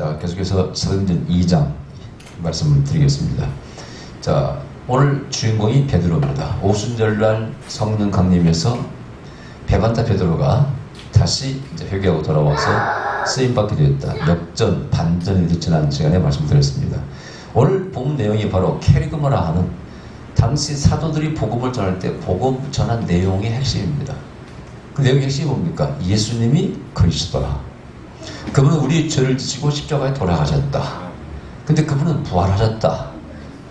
자, 계속해서 사도행전 2장 말씀을 드리겠습니다. 자, 오늘 주인공이 베드로입니다. 오순절날 성령 강림에서 베반타 베드로가 다시 이제 회개하고 돌아와서 쓰임받게 되었다. 역전, 반전이 일어난 시간에 말씀드렸습니다. 오늘 본 내용이 바로 캐리그마라 하는 당시 사도들이 복음을 전할 때 복음 전한 내용의 핵심입니다. 그 내용의 핵심이 뭡니까? 예수님이 그리스도라. 그분은 우리 죄를 지시고 십자가에 돌아가셨다. 근데 그분은 부활하셨다.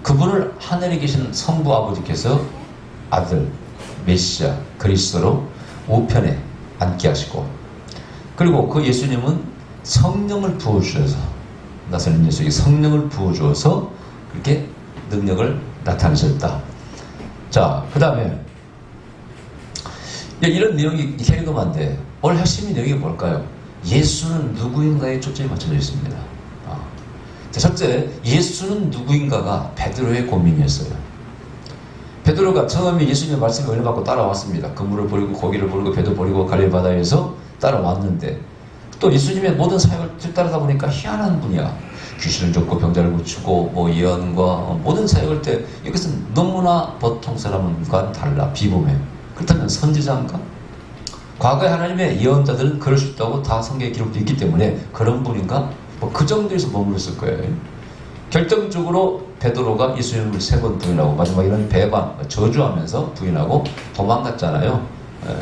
그분을 하늘에 계신 성부 아버지께서 아들, 메시아, 그리스도로 우편에 앉게 하시고 그리고 그 예수님은 성령을 부어주셔서 나서는 예수에게 성령을 부어주어서 그렇게 능력을 나타내셨다. 자, 그 다음에 이런 내용이 캐리도만데 오늘 핵심이 내용이 뭘까요? 예수는 누구인가에 초점이 맞춰져 있습니다. 아. 자, 첫째, 예수는 누구인가가 베드로의 고민이었어요. 베드로가 처음에 예수님의 말씀을 은혜받고 따라왔습니다. 그물을 버리고 고기를 버리고 배도 버리고 갈릴 바다에서 따라왔는데 또 예수님의 모든 사역을 뒤따르다 보니까 희한한 분이야. 귀신을 쫓고 병자를 고치고 뭐 예언과 모든 사역을 때 이것은 너무나 보통 사람과 달라 비범해. 그렇다면 선지자인가? 과거에 하나님의 예언자들은 그럴 수 있다고 다 성경에 기록되어 있기 때문에 그런 분인가? 뭐 그 정도에서 머물렀을 거예요. 결정적으로 베드로가 예수님을 세 번 부인하고 마지막에는 배반, 저주하면서 부인하고 도망갔잖아요. 예.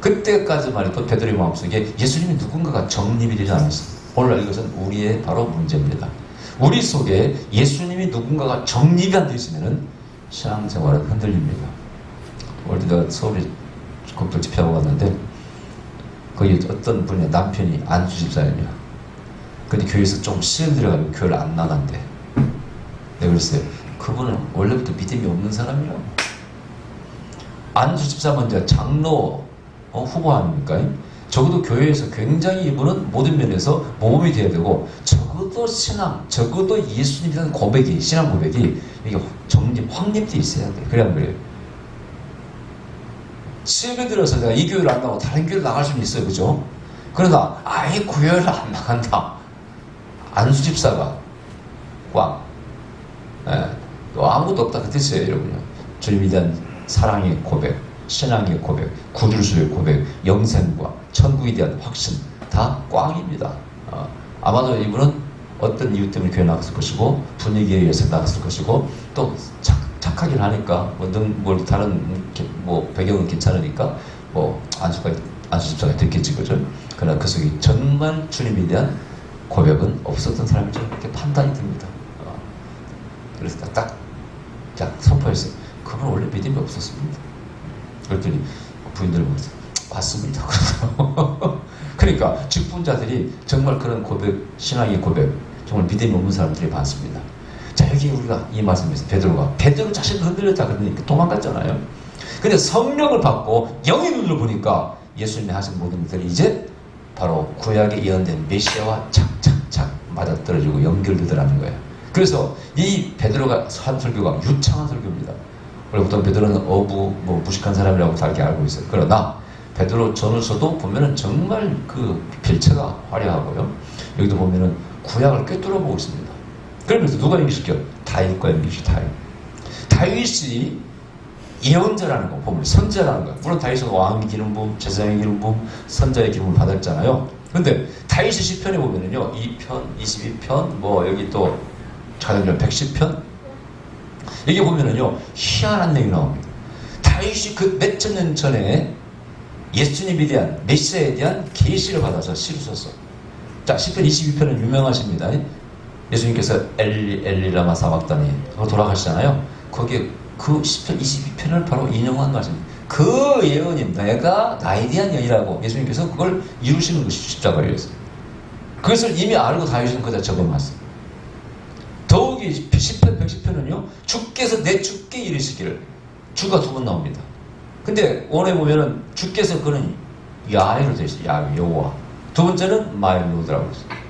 그때까지만 해도 베드로의 마음속에 예수님이 누군가가 정립이 되지 않았어요. 오늘 이것은 우리의 바로 문제입니다. 우리 속에 예수님이 누군가가 정립이 안 되어 있으면 신앙생활은 흔들립니다. 오늘 내가 서울에 국도 집회하고 왔는데 거기 어떤 분의 남편이 안수 집사님이야. 근데 교회에서 좀 시험 들어가면 교회를 안 나간대. 내가 그랬어요. 그분은 원래부터 믿음이 없는 사람이라고. 안수 집사면 이제 장로 어, 후보 아닙니까? 적어도 교회에서 굉장히 이분은 모든 면에서 모범이 돼야 되고 적어도 신앙, 적어도 예수님에 대한 고백이 신앙 고백이 이게 정립, 확립돼 있어야 돼. 그래야 그래요. 시험에 들어서 내가 이 교회를 안 나가고 다른 교회를 나갈 수는 있어요. 그죠? 그러다 아예 교회를 안 나간다. 안수 집사가 꽝. 예, 또 아무것도 없다. 그 뜻이에요, 여러분요. 주님에 대한 사랑의 고백, 신앙의 고백, 구주수의 고백, 영생과 천국에 대한 확신 다 꽝입니다. 어, 아마도 이분은 어떤 이유 때문에 교회 나갔을 것이고 분위기에 의해서 나갔을 것이고 또 착, 착하긴 하니까 뭐, 능, 뭐 다른 뭐 배경은 괜찮으니까 뭐 안수가 안수 집사가 됐겠지 그죠? 그러나 그 속에 정말 주님에 대한 고백은 없었던 사람이죠. 이렇게 판단이 듭니다. 어, 그래서 딱, 딱, 딱 선포했어요. 그분 원래 믿음이 없었습니다. 그랬더니 부인들 보면서 맞습니다. 그러니까 직분자들이 정말 그런 고백, 신앙의 고백, 정말 믿음이 없는 사람들이 많습니다. 자 여기 우리가 이 말씀에서 베드로가 베드로 자신도 흔들렸다 그러니까 도망갔잖아요. 근데 성령을 받고 영의 눈으로 보니까 예수님이 하신 모든 것들이 이제 바로 구약에 예언된 메시아와 착착착 맞아떨어지고 연결되더라는 거예요. 그래서 이 베드로가 한 설교가 유창한 설교입니다. 원래 보통 베드로는 어부, 뭐 무식한 사람이라고 다 이렇게 알고 있어요. 그러나 베드로 전후서도 보면은 정말 그 필체가 화려하고요. 여기도 보면은 구약을 꿰뚫어 보고 있습니다. 그러면서 누가 연기시켜? 다윗과 연기시켜 다윗. 다윗이 예언자라는 거 보면 선자라는 거. 물론 다윗은 왕의 기름 부음, 제사장의 기름 부음, 선자의 기름을 받았잖아요. 근데 다윗의 시편에 보면은요. 2편, 22편, 뭐 여기 또 자전전 110편 여기 보면은요. 희한한 내용이 나옵니다. 다윗이 그 몇천 년 전에 예수님에 대한 메시아에 대한 계시를 받아서 시를 썼어. 자, 시편 22편은 유명하십니다. 예수님께서 엘리 엘리라마 사박다니 돌아가시잖아요. 거기에 그 시편 22편을 바로 인용한 말씀입니다. 그 예언이 내가 나에 대한 예언이라고 예수님께서 그걸 이루시는 것이 십자가였어요. 그것을 이미 알고 다윗은 그다 적어놨어요. 더욱이 10편, 110편은요, 주께서 내 주께 이르시기를, 주가 두 번 나옵니다. 근데 원에 보면은 주께서 그는 야훼로 되어 있어요. 야훼, 여호와. 두 번째는 마일로드라고 있어요.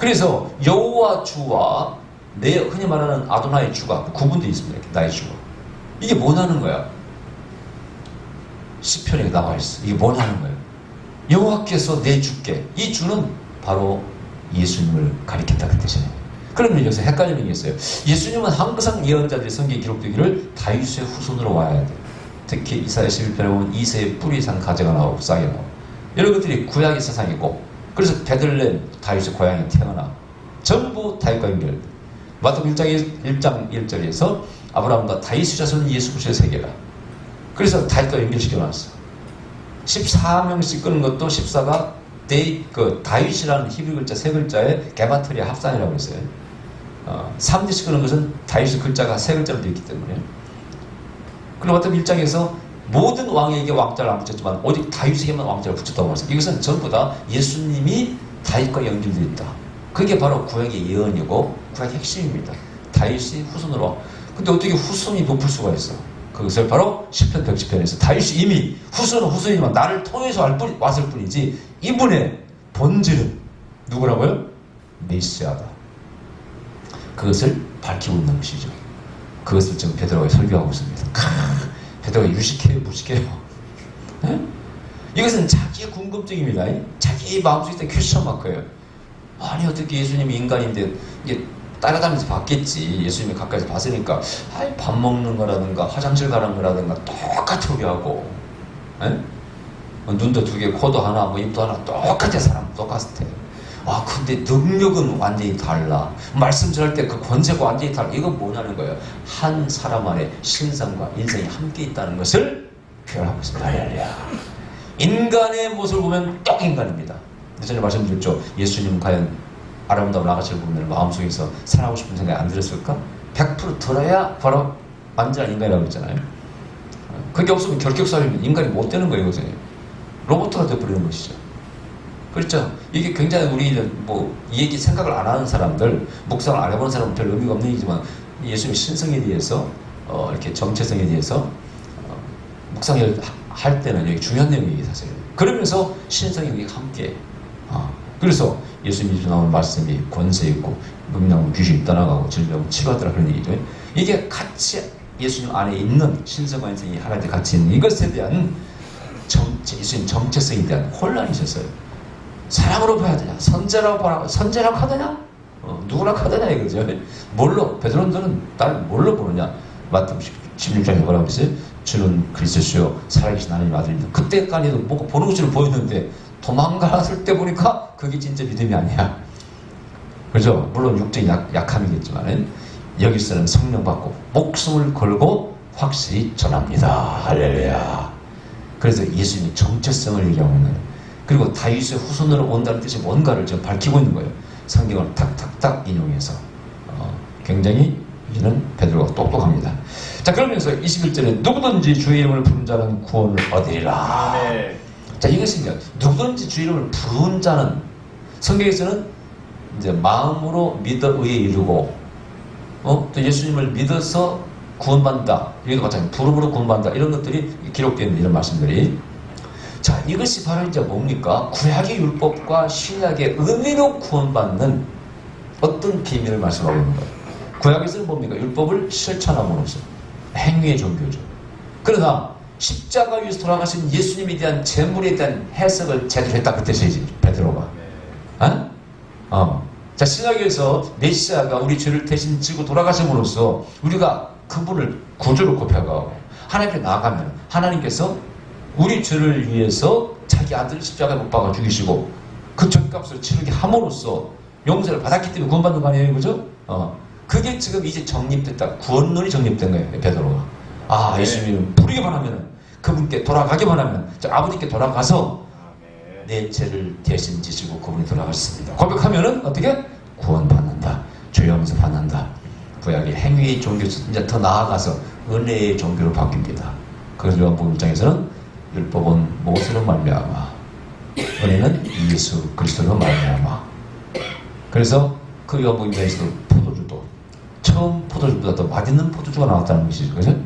그래서 여호와 주와 내 흔히 말하는 아도나의 주가 구분되어 있습니다. 나의 주가. 이게 뭐냐는 거야? 시편에 나와 있어. 이게 뭐냐는 거예요? 여호와께서 내 주께 이 주는 바로 예수님을 가리켰다 그 뜻이에요. 그러면 여기서 헷갈리는 게 있어요. 예수님은 항상 예언자들이 성경에 기록되기를 다윗의 후손으로 와야 돼. 특히 이사야 11편에 보면 이세의 뿌리산 가져가 나오고 싹이 나오고 이런 것들이 구약의 세상이고 그래서 베들레 다윗의 고향에 태어나 전부 다윗과 연결. 마태복음 1장 1장 1절에서 아브라함과 다윗의 자손 예수 그리스도의 세계라. 그래서 다윗과 연결시켜 놨어. 14명씩 끄는 것도 14가 데이, 그 다윗이라는 히브리 글자 세 글자의 게마트리아 합산이라고 했어요. 어, 3대씩 끄는 것은 다윗의 글자가 세 글자로 되어 있기 때문에. 그리고 어떤 일장에서 모든 왕에게 왕자를 안 붙였지만 오직 다윗에게만 왕자를 붙였다고 했어요. 이것은 전부 다 예수님이 다윗과 연결되어 있다. 그게 바로 구약의 예언이고 구약의 핵심입니다. 다윗이 후손으로. 근데 어떻게 후손이 높을 수가 있어? 그것을 바로 10편 110편에서 다윗이 이미 후손은 후손이지만 나를 통해서 왔을 뿐이지 이분의 본질은 누구라고요? 메시아다. 그것을 밝히고 있는 것이죠. 그것을 지금 베드로가 설교하고 있습니다. 크, 베드로가 유식해요, 무식해요. 네? 이것은 자기의 궁금증입니다. 자기 마음속에 퀘스천 마크예요. 아니 어떻게 예수님이 인간인데 이게 따라다니면서 봤겠지. 예수님이 가까이서 봤으니까 아이 밥 먹는 거라든가 화장실 가는 거라든가 똑같이 하고 에? 어, 눈도 두 개, 코도 하나, 뭐 입도 하나 똑같아 사람 똑같아. 아 근데 능력은 완전히 달라. 말씀 전할 때 그 권세가 완전히 달라. 이건 뭐냐는 거예요. 한 사람 안에 신성과 인생이 함께 있다는 것을 표현하고 있습니다. 할렐루야. 인간의 모습을 보면 똑 인간입니다. 전에 말씀드렸죠. 예수님 과연 아름다운 아가씨를 보면 마음속에서 사랑하고 싶은 생각이 안 들었을까? 100% 들어야 바로 완전한 인간이라고 했잖아요. 그게 없으면 결격사유면 인간이 못 되는 거예요, 그죠? 로봇가 되어버리는 것이죠. 그렇죠? 이게 굉장히 우리 뭐, 이 얘기 생각을 안 하는 사람들, 묵상을 안 해보는 사람은 별 의미가 없는 얘기지만, 예수님의 신성에 대해서, 어, 이렇게 정체성에 대해서, 어, 묵상을 할 때는 여기 중요한 내용이 사실. 그러면서 신성이 여기 함께, 어, 그래서 예수님이 나오는 말씀이 권세 있고, 능력 귀신이 떠나가고, 질병 치료하더라 그런 얘기죠. 이게 같이 예수님 안에 있는 신성과 인생이 하나님 같이 있는 이것에 대한 정체, 예수님 정체성에 대한 혼란이 있었어요. 사람으로 봐야 되냐? 선제라고 봐라. 선제라고 하더냐? 어, 누구라고 하더냐 이거죠. 뭘로? 베드로들은 날 뭘로 보느냐? 마태 16장에 뭐라고 했어요? 주는 그리스도시요 살아계신 하나님 아들입니다. 그때까지도 뭔가 보는 것처럼 보였는데 도망갔을 때 보니까 그게 진짜 믿음이 아니야. 그죠? 물론 육적인 약, 약함이겠지만 여기서는 성령 받고 목숨을 걸고 확실히 전합니다. 할렐루야. 그래서 예수님의 정체성을 얘기하고 있는 거예요. 그리고 다윗의 후손으로 온다는 뜻이 뭔가를 지금 밝히고 있는 거예요. 성경을 탁탁탁 인용해서 어, 굉장히 이는 베드로가 똑똑합니다. 자 그러면서 21절에 누구든지 주의 이름을 부른 자는 구원을 얻으리라. 아멘. 자 이것이 이제 누구든지 주 이름을 부른 자는 성경에서는 이제 마음으로 믿어 의에 이르고 어? 또 예수님을 믿어서 구원받는다. 여기도 마찬가지 부름으로 구원받는다. 이런 것들이 기록되어 있는 이런 말씀들이 자 이것이 바로 이제 뭡니까? 구약의 율법과 신약의 은혜로 구원받는 어떤 비밀을 말씀하고 있는 거예요. 구약에서는 뭡니까? 율법을 실천함으로써 행위의 종교죠. 그러나 십자가 위에서 돌아가신 예수님에 대한 재물에 대한 해석을 제대로 했다 그 뜻이지 베드로가. 어? 어. 자 신약에서 메시아가 우리 죄를 대신 지고 돌아가심으로써 우리가 그분을 구주로 꼽혀가고 하나님께 나아가면 하나님께서 우리 죄를 위해서 자기 아들을 십자가에 못 박아 죽이시고 그 죄값을 치르게 함으로써 용서를 받았기 때문에 구원받는 거 아니에요 그죠? 어. 그게 지금 이제 정립됐다 구원론이 정립된 거예요 베드로가 아 네. 예수님은 부르기만 하면 그분께 돌아가기만 하면 저 아버지께 돌아가서. 내 죄를 대신 지시고 그분이 돌아갔습니다. 고백하면은 어떻게 구원받는다. 죄하면서 받는다. 구약의 행위의 종교 이제 더 나아가서 은혜의 종교로 바뀝니다. 그래서 요한복음 1장에서는 율법은 무엇으로 말미암아 은혜는 예수 그리스도로 말미암아. 그래서 그 1장에서도 포도주도 처음 포도주보다 더 맛있는 포도주가 나왔다는 것이죠. 그죠?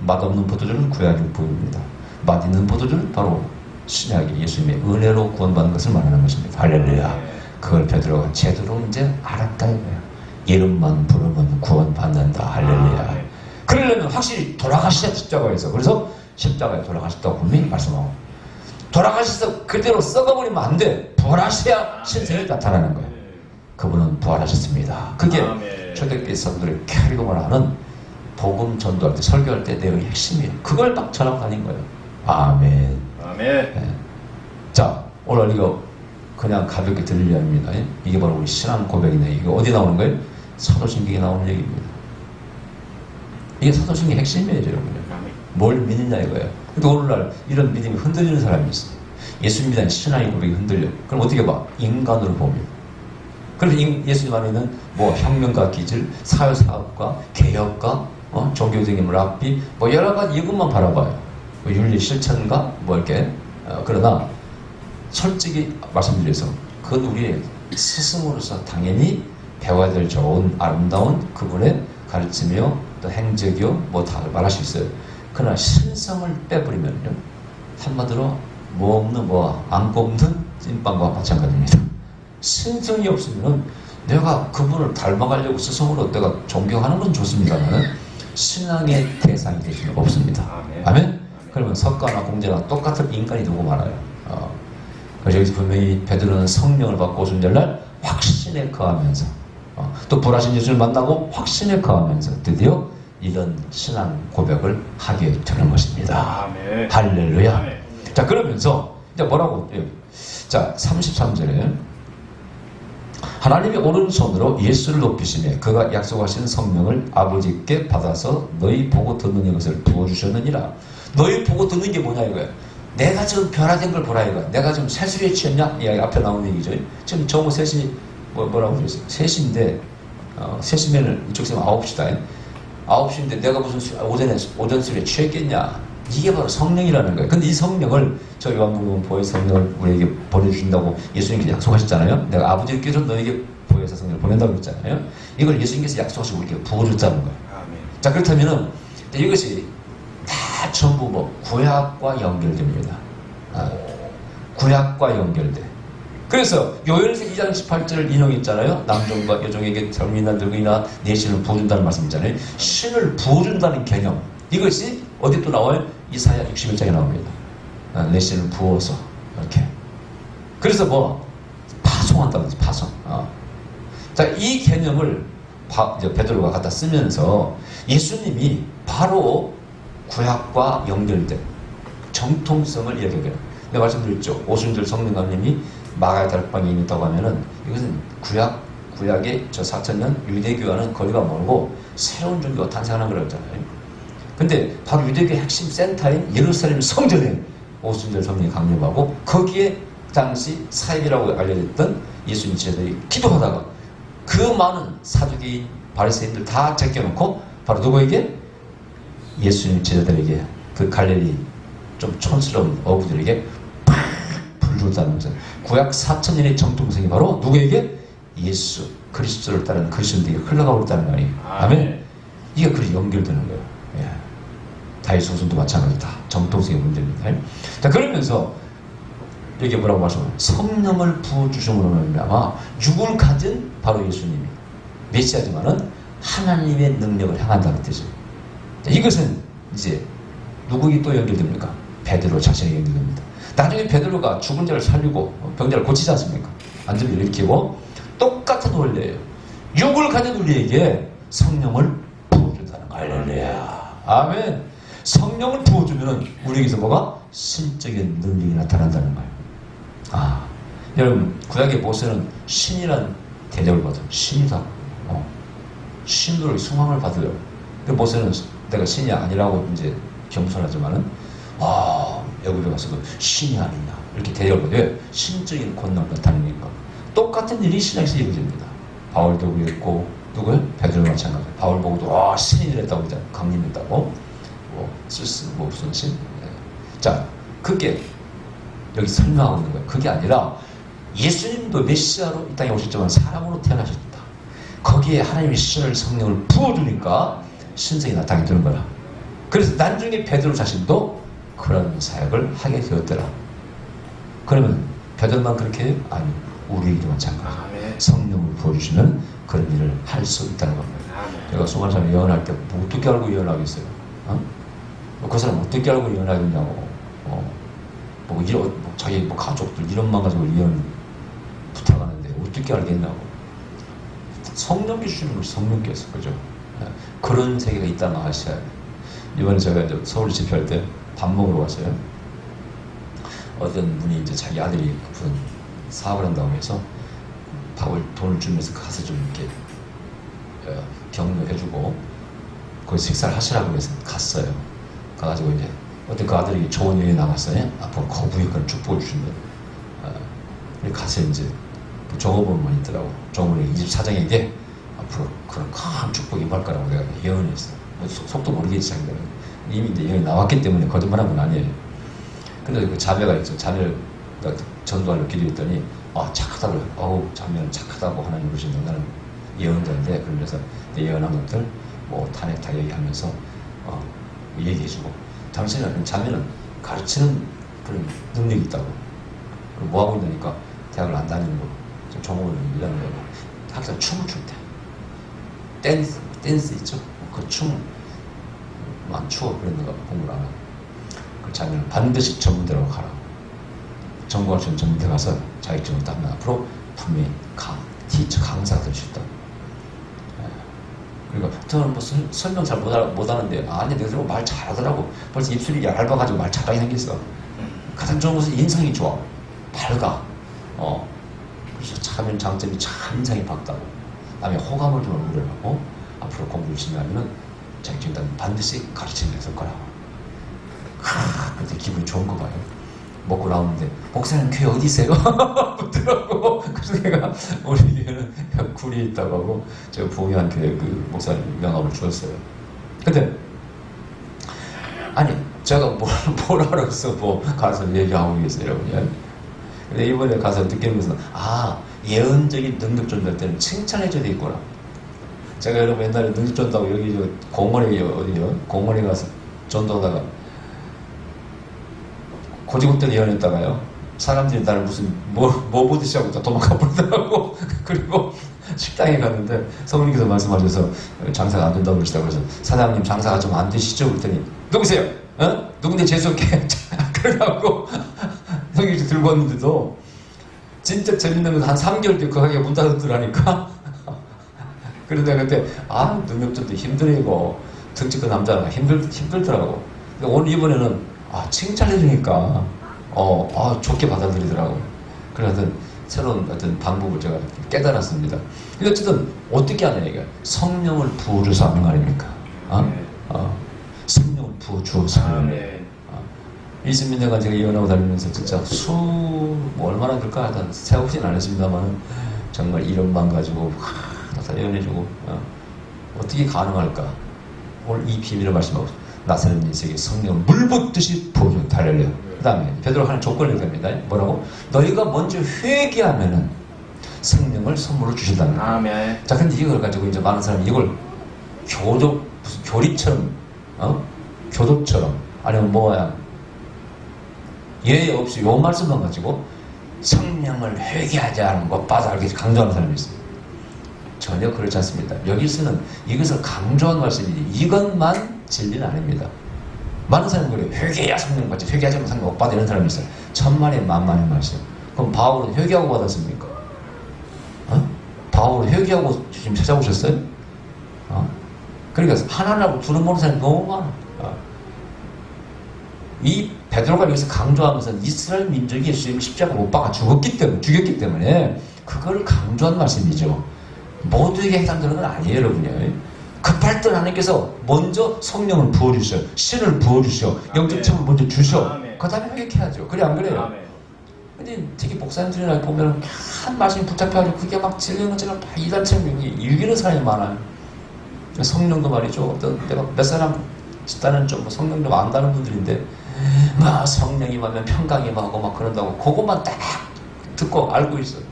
맛없는 포도주는 구약 율법입니다. 맛있는 포도주는 바로 신약의 예수님의 은혜로 구원받는 것을 말하는 것입니다. 할렐루야. 그걸 베드로가 제대로 이제 알았다 이거야. 이름만 부르면 구원받는다. 할렐루야. 네. 그러려면 확실히 돌아가시자 십자가에서. 그래서 십자가에 돌아가셨다고 분명히 말씀하고. 돌아가셔서 그대로 썩어버리면 안 돼. 부활하셔야 신세를 나타나는 거야. 그분은 부활하셨습니다. 그게. 초대교회 성도를 캐리동을 하는 복음 전도할 때 설교할 때 내용이 핵심이에요. 그걸 막 전하고 다닌 거예요. 아멘. 아멘. 자, 오늘 이거 그냥 가볍게. 예? 이게 바로 우리 신앙 고백이네. 이거 어디 나오는 거예요? 사도신경에 나오는 얘기입니다. 이게 사도신경 핵심이에요, 여러분요. 아멘. 뭘 믿느냐 이거예요. 근데 오늘날 이런 믿음이 흔들리는 사람이 있어요. 예수 믿는 신앙의 고백이 흔들려. 그럼 어떻게 봐? 인간으로 보면. 그래서 인- 예수님 안에 있는 뭐 혁명가 기질, 사회사업가, 개혁가, 어? 종교적인 랍비, 뭐 여러 가지 이것만 바라봐요. 뭐 윤리 실천가, 뭐 이렇게. 어, 그러나 솔직히 말씀드려서 그건 우리의 스승으로서 당연히 배워야 될 좋은 아름다운 그분의 가르치며 또 행적이요 뭐 다 말할 수 있어요. 그러나 신성을 빼버리면요 한마디로 뭐 없는 뭐안 꼽는 찐빵과 마찬가지입니다. 신성이 없으면 내가 그분을 닮아가려고 스승으로 내가 존경하는 건 좋습니다만 신앙의 대상이 될 수는 없습니다. 아멘. 아멘? 그러면 석가나 공자나 똑같은 인간이 되고 말아요. 어. 그래서 여기서 분명히 베드로는 성령을 받고 오순 절날 확신에 거하면서 어, 또 불하신 예수를 만나고 확신에 거하면서 드디어 이런 신앙 고백을 하게 되는 것입니다. 아멘. 할렐루야. 아멘. 자 그러면서 이제 뭐라고 해요? 자 33절에 하나님이 오른손으로 예수를 높이시며 그가 약속하신 성령을 아버지께 받아서 너희 보고 듣는 것을 부어주셨느니라 너희 보고 듣는 게 뭐냐 이거야 내가 지금 변화된 걸 보라 이거야 내가 지금 새술에 취했냐? 이 앞에 나오는 얘기죠 지금 정오 3시 뭐, 뭐라고 그랬어요? 3시인데 어, 3시면은 이쪽 세면 9시다 9시인데 내가 무슨 술- 오전에 오전 술에 취했겠냐? 이게 바로 성령이라는 거예요. 근데 이 성령을 저 요한복음 보혜 성령을 우리에게 보내주신다고 예수님께서 약속하셨잖아요. 내가 아버지께서 너에게 보혜사 성령을 보낸다고 그랬잖아요. 이걸 예수님께서 약속하시고 우리에게 부어줬다는 거예요. 자 그렇다면은 이것이 다 전부 뭐 구약과 연결됩니다. 아, 구약과 연결돼. 그래서 요엘서 2장 18절을 인용했잖아요. 남종과 여종에게 젊이나 늙은이나 내 신을 부어준다는 말씀이잖아요. 신을 부어준다는 개념. 이것이 어디 또 나와요? 이사야 61장에 나옵니다. 아, 내 신을 부어서 이렇게. 그래서 뭐 파송한다는 거지 파송. 어. 자, 이 개념을 바- 베드로가 갖다 쓰면서 예수님이 바로 구약과 연결된 정통성을 이야기해요. 내가 말씀드렸죠. 오순절 성령감님이 마가의 달방에 있다고 하면은 이것은 구약 구약의 저 4천년 유대교와는 거리가 멀고 새로운 종교가 탄생하는 거라고 했잖아요. 근데 바로 유대교 핵심 센터인 예루살렘 성전에 오순절 성령이 강림하고 거기에 당시 사입이라고 알려졌던 예수님 제자들이 기도하다가 그 많은 사두개인 바리새인들 다 제껴놓고 바로 누구에게 예수님 제자들에게 그 갈릴리 좀 촌스러운 어부들에게 줬다는 거죠. 구약 4천년의 정통성이 바로 누구에게 예수 그리스도를 따르는 그리스도인들에게 흘러가고 있다는 말이에요. 아멘. 이게 그렇게 연결되는 거예요. 예. 다윗 소송도 마찬가지다. 정통성의 문제입니다. 자 그러면서 여기 뭐라고 말씀하세요? 성령을 부어주심으로 말미암아 육을 가진 바로 예수님이 메시아지만은 하나님의 능력을 향한다는 뜻이죠. 자, 이것은 이제 누구에게 또 연결됩니까? 베드로 자신에게 연결됩니다. 나중에 베드로가 죽은 자를 살리고 병자를 고치지 않습니까? 안전을 일으키고 똑같은 원리예요. 육을 가진 우리에게 성령을 부어준다는 거 할렐루야. 아멘. 성령을 부어주면 우리에게서 뭐가? 신적인 능력이 나타난다는 거예요. 아, 여러분 구약의 모세는 신이란 대접을 받아요. 신이다. 어. 신으로 숭앙을 받아요. 근데 모세는 내가 신이 아니라고 이제 겸손하지만은 아 애굽에 가서도 신이 아니냐 이렇게 받아요. 왜? 신적인 권능을 나타내니까 똑같은 일이 신학에서 이루어집니다. 바울도 그랬고 누구요? 베드로 마찬가지. 바울 보고도 와 신이 됐다고 그러잖아. 강림했다고. 뭐 스스 뭐 무슨 신. 네. 자 그게 여기 설명하고 있는 거예요. 그게 아니라 예수님도 메시아로 이 땅에 오셨지만 사람으로 태어나셨다. 거기에 하나님의 신을 성령을 부어주니까 신성이 나타나게 되는 거라. 그래서 나중에 베드로 자신도 그런 사역을 하게 되었더라. 그러면 베드로만 그렇게 해요? 아니, 우리에게도 마찬가지. 성령을 부어주시면 그런 일을 할 수 있다는 겁니다. 제가 수관사람 예언할 때뭐 어떻게 알고 예언하겠어요? 어? 뭐그 사람 어떻게 알고 예언하겠냐고. 어? 뭐 이런 뭐 자기 뭐 가족들 이런 만 가지고 예언 부탁하는데 어떻게 알겠냐고. 성령께 주시는 것이 성령께서 그죠? 예, 그런 세계가 있다는 걸 아셔야 돼요. 이번에 제가 이제 서울 집회할 때 밥 먹으러 갔어요. 어떤 분이 이제 자기 아들이 무슨 사업을 한다고 해서 밥을 돈을 주면서 가서 좀 이렇게 어, 격려해주고 거기 식사를 하시라고 해서 갔어요. 가가지고 이제 어떤 그 아들이 좋은 여행 나갔어요. 앞으로 그런 축복을 주신다. 어, 가서 이제 그 종업원만 있더라고. 종업원이 이 집 사장에게 앞으로 그런 큰 축복이 임할 거라고 내가 예언했어. 뭐 속- 속도 모르겠지 자기는 이미 이제 예언이 나왔기 때문에 거짓말한 건 아니에요. 근데 그 자매가 있죠. 자매를 내가 전도하려 기도했더니 아 착하다고 어우 자매는 착하다고 하나님 그러신다. 나는 예언자인데 내 예언한 것들 뭐 탄핵 다 얘기하면서 어, 얘기해주고 당신은 그럼 자매는 가르치는 그런 능력이 있다고. 그리고 뭐 하고 있냐니까 대학을 안 다니는 거, 좀 종업을 일하는 거고 학생 춤을 출 때. 댄스, 댄스 있죠? 그 춤, 안 추워. 그랬는가 공부를 안 하고. 그 자기는 반드시 전문대로 가라. 전공할 수 있는 전문대 가서 자격증을 따면 앞으로 분명히 강, 티처 강사가 될 수 있다. 예. 그러니까 저는 뭐 설- 설명 잘 못, 못 하는데 아니 내가 말 잘하더라고. 벌써 입술이 얇아가지고 말 잘하게 생겼어. 가장 좋은 것은 인성이 좋아. 밝아. 어. 그래서 참 장점이 참 인상이 밝다고. 다음에 호감을 좀 얻으려고 앞으로 공부 열심히 하면은 자격증 따면 반드시 가르치는 데서 거라고. 하, 그때 기분이 좋은 거 봐요. 먹고 나오는데 목사님 교회 어디 있어요? 묻더라고. 그래서 내가 우리 교회는 구리에 있다고 하고 제가 부흥한 교회 그 목사님 명함을 주었어요. 근데 아니 제가 뭘, 뭘 알아서 뭐 가서 얘기하고 계세요 여러분이. 근데 이번에 가서 것은 아 예언적인 능력 전달 때는 칭찬해줘야 되겠구나. 제가 여러분 옛날에 능력 전다고 여기 저 공원에 어디요? 공원에 가서 전도하다가 고지국대 예언했다가요. 사람들이 나를 무슨 뭐, 뭐 보듯이 하고 다 도망가 버리더라고. 그리고 식당에 갔는데 성님께서 말씀하셔서 장사가 안 된다고 그러시다고 그래서 사장님 장사가 좀 안 되시죠? 그랬더니 누구세요? 어? 누군데 재수없게 그러고 형이 들고 왔는데도 진짜 재밌는 건 한 3개월 뒤에 그 가게가 문 닫았더라니까 그런데 그때 아 능력자도 힘들고 등치 큰 남자가 힘들, 힘들더라고 근데 오늘 이번에는 아 칭찬해주니까 어, 아, 좋게 받아들이더라고 그래서 새로운 어떤 방법을 제가 깨달았습니다 근데 어쨌든 어떻게 하냐 이게 성령을 부어줘서 하는 거 아닙니까 어? 네. 어. 성령을 부어주어서 하는 거예요 아멘. 20년 제가 예언하고 다니면서 진짜 수, 뭐 얼마나 될까 하여튼 세우진 않았습니다만 정말 이름만 가지고 하, 다 예언해주고 어. 떻게 가능할까? 오늘 이 비밀을 말씀하고 나사렛 인생에 성령을 물 붓듯이 부어준 달렐루야. 그 다음에 베드로 하는 조건을 얘기합니다. 뭐라고? 너희가 먼저 회개하면은 성령을 선물로 주신다는. 아멘. 자, 근데 이걸 가지고 이제 많은 사람이 이걸 교독, 무슨 교리처럼, 어? 교독처럼, 아니면 뭐야, 예의 없이 요 말씀만 가지고 성령을 회개하자는 것 빠져 알게 강조하는 사람이 있어요. 전혀 그렇지 않습니다. 여기서는 이것을 강조한 말씀이지 이것만 진리는 아닙니다. 많은 사람이 그래요. 회개야 성령 받지 회개하자면 성령 못 받아 이런 사람이 있어요. 천만의 만만의 말씀. 그럼 바울은 회개하고 받았습니까? 어? 바울은 회개하고 주님 찾아오셨어요? 어? 그러니까 하나님하고 두는 모르는 사람이 너무 많아. 어. 이 베드로가 여기서 강조하면서 이스라엘 민족이 예수님 십자가 못 박아 죽었기 때문에 죽였기 때문에 그걸 강조한 말씀이죠. 모두에게 해당되는 건 아니에요, 여러분이. 급할 때 하나님께서 먼저 성령을 부어주셔, 신을 부어주셔, 영적 체험을 먼저 주셔. 그 다음에 회개해야죠. 그래 안 그래요? 근데 특히 목사님들이나 보면 한 말씀이 붙잡혀가지고 그게 막 질리는 것처럼 막 이단처럼 일기는 사람이 많아요. 성령도 말이죠. 어떤 내가 몇 사람 집단은 좀뭐 성령 좀 안다는 분들인데 막 성령이 임하면 평강이 임하고 막 그런다고 그것만 딱 듣고 알고 있어요.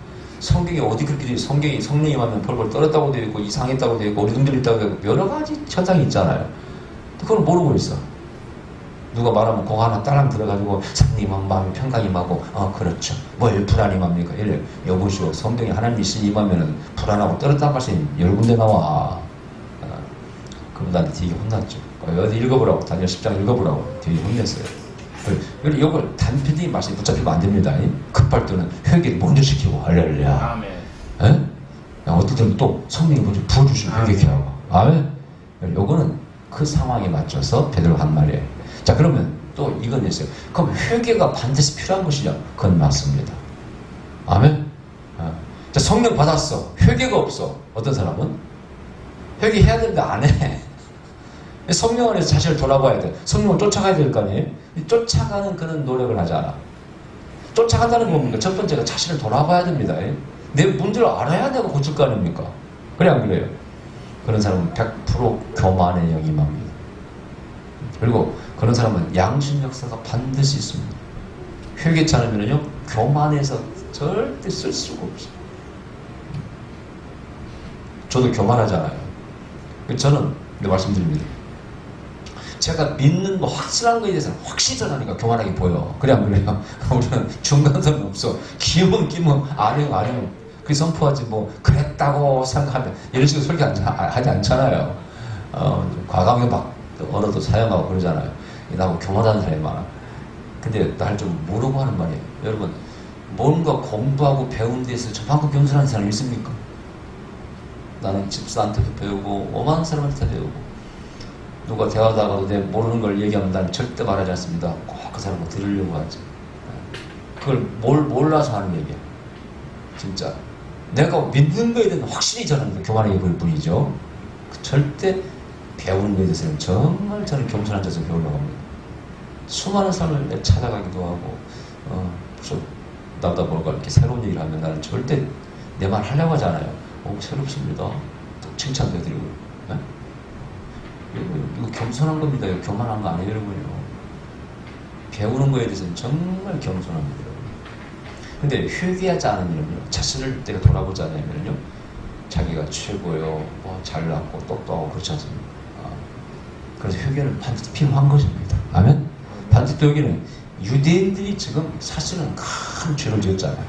성경이 어디 그렇게 돼? 성경이 성령이 임하면 벌벌 떨었다고 되어 있고 이상했다고 되어 있고 어리둥절 있다고 되어 있고 여러 가지 현상이 있잖아요. 그걸 모르고 있어. 누가 말하면 그거 하나 따라 들어가지고 성님은 마음이 평강이 임하고 어 그렇죠. 뭘 불안이 맙니까? 이래. 여보시오. 성경이 하나님 이신 임하면은 불안하고 떨었다는 말씀이 열 군데 나와. 어, 그럼 나한테 되게 혼났죠. 어, 어디 읽어보라고. 다니엘 10장 읽어보라고. 되게 혼냈어요 그리고 이걸 단편히 말씀이 붙잡히면 안 됩니다 이? 급할 때는 회개를 먼저 시키고 할렐루야 아멘. 에? 어떨 때는 또 성령이 먼저 부어주시면 회개케 하고. 아멘. 요거는 그 상황에 맞춰서 베드로가 한 말이에요. 자, 그러면 또 이건 있어요. 그럼 회개가 반드시 필요한 것이냐? 그건 맞습니다. 아멘. 어. 자, 성령 받았어. 회개가 없어. 어떤 사람은? 회개해야 되는데 안 해. 성령 안에서 자신을 돌아봐야 돼. 성령을 쫓아가야 될 거 아니에요? 이 쫓아가는 그런 노력을 하지 않아. 쫓아간다는 건 뭡니까? 첫 번째가 자신을 돌아봐야 됩니다. 예? 내 문제를 알아야 내가 고칠 거 아닙니까? 그래, 안 그래요? 그런 사람은 100% 교만의 영이 맙니다. 그리고 그런 사람은 양심 역사가 반드시 있습니다. 회개치 않으면요, 교만해서 절대 쓸 수가 없어요. 저도 교만하잖아요. 저는, 내 말씀드립니다. 제가 믿는 거 확실한 거에 대해서는 확실히 전하니까 교만하게 보여. 그래 안 그래요? 우리는 중간선은 없어. 기면 기면 아령 아령 그 선포하지 뭐 그랬다고 생각하면 이런 식으로 설계 안- 하지 않잖아요. 어, 과감하게 막 언어도 사용하고 그러잖아요. 나하고 교만한 사람이 많아. 근데 날 좀 모르고 하는 말이에요. 여러분 뭔가 공부하고 배운 데서 저만큼 겸손한 사람이 있습니까? 나는 집사한테도 배우고 오만 사람한테 배우고 누가 대화하다가도 내 모르는 걸 얘기하면 난 절대 말하지 않습니다. 꼭 그 사람을 들으려고 하지. 그걸 뭘 몰라서 하는 얘기야. 진짜. 내가 믿는 거에 대해서 확실히 저는 교만하게 볼 뿐이죠. 그 절대 배우는 거에 대해서는 정말 저는 겸손한 자세 배우려고 합니다. 수많은 사람을 내가 찾아가기도 하고, 어, 무슨, 나보다 뭔가 이렇게 새로운 얘기를 하면 나는 절대 내 말 하려고 하지 않아요. 어, 새롭습니다. 또 칭찬도 해드리고. 네? 이거, 이거 겸손한 겁니다. 이거 교만한 거 아니에요, 여러분요. 배우는 거에 대해서는 정말 겸손합니다. 근데 회개하지 않으면요, 자신을 내가 돌아보지 않으면요, 자기가 최고요, 뭐 잘났고 똑똑하고 그렇지 않습니까? 아, 그래서 회개는 반드시 필요한 것입니다. 아멘? 반드시 또 여기는 유대인들이 지금 사실은 큰 죄를 지었잖아요.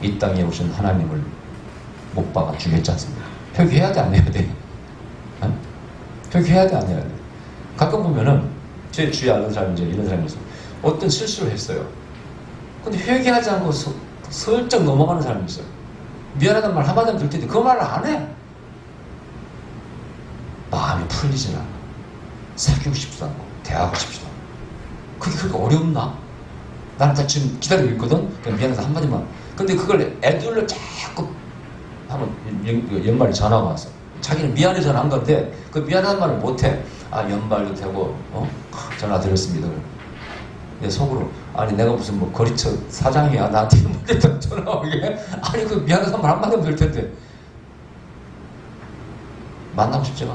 이 땅에 오신 하나님을 못 박아 죽였지 않습니까? 회개해야 돼, 안 해야 돼? 아? 회개해야 돼, 안 해야 돼? 가끔 보면은 제 주위에 아는 사람이 이제 이런 사람이 있어요. 어떤 실수를 했어요. 근데 회개하지 않고 서, 슬쩍 넘어가는 사람이 있어요. 미안하다는 말 한마디 하면 될 텐데 그 말을 안 해. 마음이 풀리질 않아. 사귀고 싶지도 않고 대화하고 싶지도 않고. 그게 그렇게 어렵나? 나는 다 지금 기다리고 있거든. 그냥 미안해서 한마디만. 근데 그걸 애들로 자꾸 한번 연- 연말에 전화가 왔어. 자기는 미안해서 한 건데 그 미안한 말을 못해. 아 연말도 되고 어? 전화 드렸습니다. 내 속으로 아니 내가 무슨 뭐 거리처 사장이야 나한테 문제다 전화 오게 아니 그 미안해서 말 한마디 하면 될 텐데 만나고 싶지가.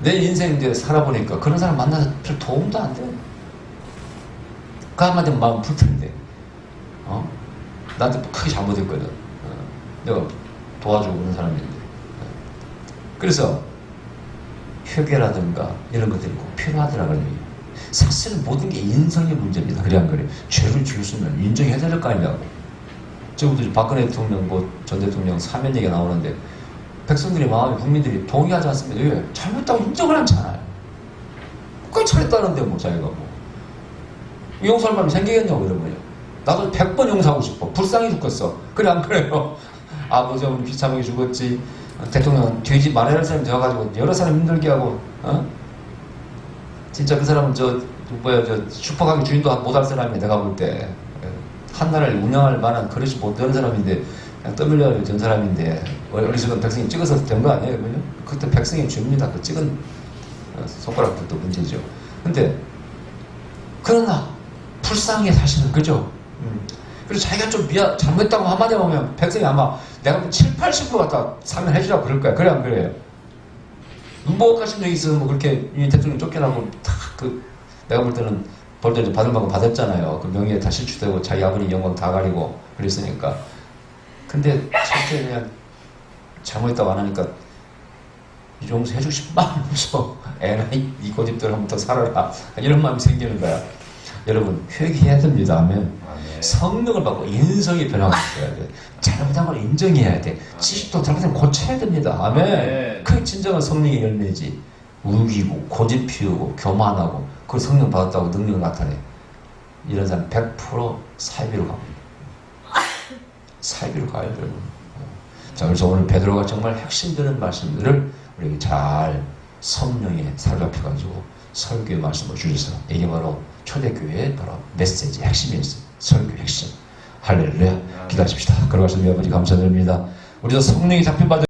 내 인생 이제 살아보니까 그런 사람 만나서 별 도움도 안 돼. 그 한마디면 마음 풀 텐데. 어? 나한테 뭐 크게 잘못했거든. 어, 내가 도와주고 그런 사람인데. 그래서 회개라든가 이런 것들이 꼭 필요하더라고요. 사실은 모든 게 인성의 문제입니다. 그래 안 그래? 죄를 지었으면 인정해야 될 거 아니냐고. 지금도 박근혜 대통령, 뭐 전 대통령 사면 얘기가 나오는데 백성들의 마음이 국민들이 동의하지 않습니다. 왜? 잘못했다고 인정을 않잖아요. 그걸 잘했다는데 뭐 자기가 뭐. 용서할 마음이 생기겠냐고 이러면요. 나도 100번 용서하고 싶어. 불쌍히 죽겠어. 그래 안 그래요? 아버지 어머니 비참하게 죽었지. 대통령 돼지 말해야 할 사람이 되어가지고 여러 사람 힘들게 하고 어? 진짜 그 사람은 저 뭐야 저 슈퍼가게 주인도 못할 사람이 내가 볼 때 한 나라를 운영할 만한 그릇이 못 되는 사람인데 그냥 떠밀려 된 사람인데 어리석은 백성이 찍어서 된 거 아니에요 그죠? 그때 백성이 줍니다 그 찍은 어, 손가락도 또 문제죠 근데 그러나 불쌍해 사실은 그죠? 음. 그래서 자기가 좀 미안 잘못했다고 한마디 하면 백성이 아마 내가 보면 7, 80% 갖다 사면 해주라고 그럴 거야 그래 안 그래요? 무복하신 적이 있어서 뭐 그렇게 이 대통령 쫓겨나고 다그 내가 볼 때는 벌도 이제 받을 만큼 받았잖아요. 그 명예에 다 실추되고 자기 아버님 영광 다 가리고 그랬으니까. 근데 절대 그냥 잘못했다고 안 하니까 용서해주고 싶은 마음이 없어. 애나 이, 이 고집들 한번 더 살아라. 이런 마음이 생기는 거야. 여러분 회개해야 됩니다. 하면 성령을 받고 인성이 변화가 있어야 돼. 잘못한 걸 인정해야 돼. 지식도 잘못하면 고쳐야 됩니다. 아멘. 아멘. 그게 진정한 성령의 열매지. 우기고 고집 피우고 교만하고 그 성령 받았다고 능력을 나타내. 이런 사람 100% 사이비로 갑니다. 살기로 가야 돼요. 자, 그래서 오늘 베드로가 정말 핵심되는 말씀들을 우리에게 잘 성령에 사로잡혀가지고 설교의 말씀을 주셔서 이게 바로 초대교회의 바로 메시지 핵심이었어요. 설교 핵심. 할렐루야. 기도하십시다. 그러가서 우리 아버지 감사드립니다. 우리도 성령이 잡힌 바